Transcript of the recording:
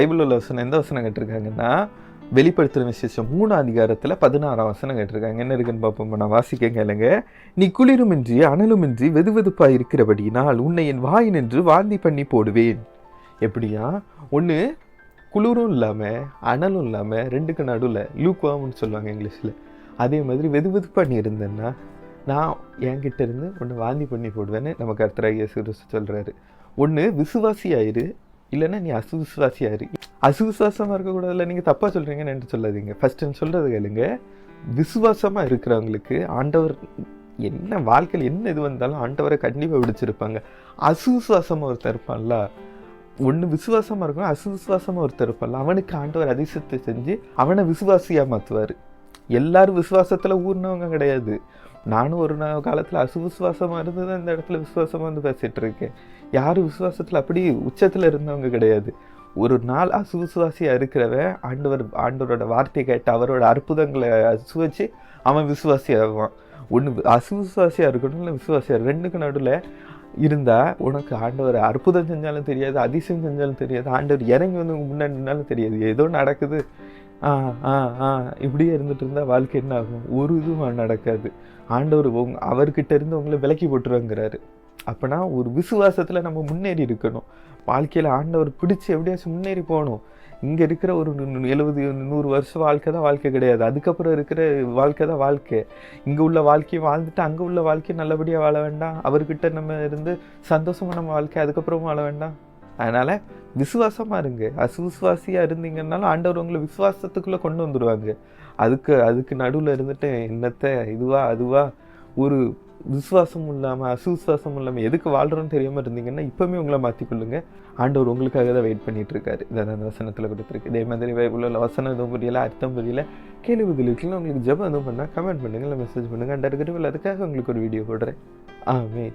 Bible உள்ள வசனம் எந்த வசனம் கேட்டிருக்காங்கன்னா வெளிப்படுத்துகிற விசேஷம் மூணு அதிகாரத்தில் பதினாறாம் வசனம் கேட்டிருக்காங்க. என்ன இருக்குன்னு பார்ப்போம்? நான் வாசிக்க கேளுங்க. நீ குளிருமின்றி அனலுமின்றி வெதுவெதுப்பாக இருக்கிறபடினால் உன்னை என் வாய் நின்று வாந்தி பண்ணி போடுவேன். எப்படியா? ஒன்று குளிரும் இல்லாமல் அனலும் இல்லாமல் ரெண்டுக்கு நடுவில் லூக்வாம்னு சொல்லுவாங்க இங்கிலீஷில். அதே மாதிரி வெதுவெதுப்பாக நீ இருந்தேன்னா நான் என்கிட்ட இருந்து ஒன்று வாந்தி பண்ணி போடுவேன்னு நம்ம அர்த்தராக இயேசு சொல்கிறாரு ஒன்று விசுவாசியாயிரு இல்லைன்னா நீ அசுவிசுவாசியாக இரு அசுவிசுவாசமாக இருக்கக்கூடாதுல நீங்கள் தப்பாக சொல்கிறீங்கன்னு என்று சொல்லாதீங்க. ஃபஸ்ட்டு சொல்கிறது கேளுங்க. விசுவாசமாக இருக்கிறவங்களுக்கு ஆண்டவர் என்ன வாழ்க்கையில் என்ன இது வந்தாலும் ஆண்டவரை கண்டிப்பாக விடிச்சிருப்பாங்க. அசுவிசுவாசமாக ஒருத்தர் இருப்பான்ல. ஒன்று விசுவாசமாக இருக்கும் அசுவிசுவாசமாக ஒருத்தர் இருப்பான்ல. அவனுக்கு ஆண்டவர் அதிசயத்தை செஞ்சு அவனை விசுவாசியாக மாற்றுவார் எல்லாரும் விசுவாசத்தில் ஊர்னவங்க கிடையாது. நானும் ஒரு நாள் காலத்தில் அசுவிசுவாசமாக இருந்து தான் இந்த இடத்துல விசுவாசமாக வந்து பேசிகிட்டு இருக்கேன் யாரும் விசுவாசத்தில் அப்படி உச்சத்தில் இருந்தவங்க கிடையாது. ஒரு நாள் அசுவிசுவாசியாக இருக்கிறவன் ஆண்டவர் ஆண்டவரோட வார்த்தை கேட்டு அவரோட அற்புதங்களை சுவைச்சு அவன் விசுவாசியாகுவான் ஒன்று அசுவிசுவாசியாக இருக்கணும் இல்லை விசுவாசியாக ரெண்டுக்கு நடுவில் இருந்தால் உனக்கு ஆண்டவர் அற்புதம் செஞ்சாலும் தெரியாது அதிசயம் செஞ்சாலும் தெரியாது ஆண்டவர் இறங்கி வந்து முன்னாடி நின்னாலும் தெரியாது. ஏதோ நடக்குது. ஆ ஆ ஆ இப்படியே இருந்துட்டு இருந்தால் வாழ்க்கை என்ன ஆகும்? ஒரு இதுவும் நடக்காது. ஆண்டவர் உங் அவர்கிட்ட இருந்து உங்களை விலக்கி போட்டுருவாங்கிறாரு. அப்போனா ஒரு விசுவாசத்தில் நம்ம முன்னேறி இருக்கணும். வாழ்க்கையில் ஆண்டவர் பிடிச்சி எப்படியாச்சும் முன்னேறி போகணும். இங்கே இருக்கிற ஒரு எழுபது நூறு வருஷம் வாழ்க்கை தான் வாழ்க்கை கிடையாது. அதுக்கப்புறம் இருக்கிற வாழ்க்கை தான் வாழ்க்கை. இங்கே உள்ள வாழ்க்கையை வாழ்ந்துட்டு அங்கே உள்ள வாழ்க்கையை நல்லபடியாக வாழ வேண்டாம். அவர்கிட்ட நம்ம இருந்து சந்தோஷமாக நம்ம வாழ்க்கை அதுக்கப்புறமும் வாழ வேண்டாம். அதனால் விசுவாசமாக இருங்க. அசுவிசுவாசியாக இருந்தீங்கன்னாலும் ஆண்டவர் உங்களை விசுவாசத்துக்குள்ளே கொண்டு வந்துடுவாங்க அதுக்கு அதுக்கு நடுவில் இருந்துட்டு என்னத்தை இதுவா அதுவா? ஒரு விசுவாசம் இல்லாமல் அசுவிசுவாசம் இல்லாமல் எதுக்கு வாழ்கிறோன்னு தெரியாமல் இருந்தீங்கன்னா இப்போவுமே உங்களை மாற்றிக்கொள்ளுங்க ஆண்டவர் உங்களுக்காக தான் வெயிட் பண்ணிகிட்ருக்காரு இதை அந்த வசனத்தில் கொடுத்துருக்கு. இதே மாதிரி பைபிளில் வசனம் எதுவும் புரியல அர்த்தம் புரியல கேள்வி பதில் உங்களுக்கு ஜபம் எதுவும் பண்ணால் கமெண்ட் பண்ணுங்கள் இல்லை மெசேஜ் பண்ணுங்கள் அண்டர் அதுக்கிட்ட அதுக்காக உங்களுக்கு ஒரு வீடியோ போடுறேன். ஆமே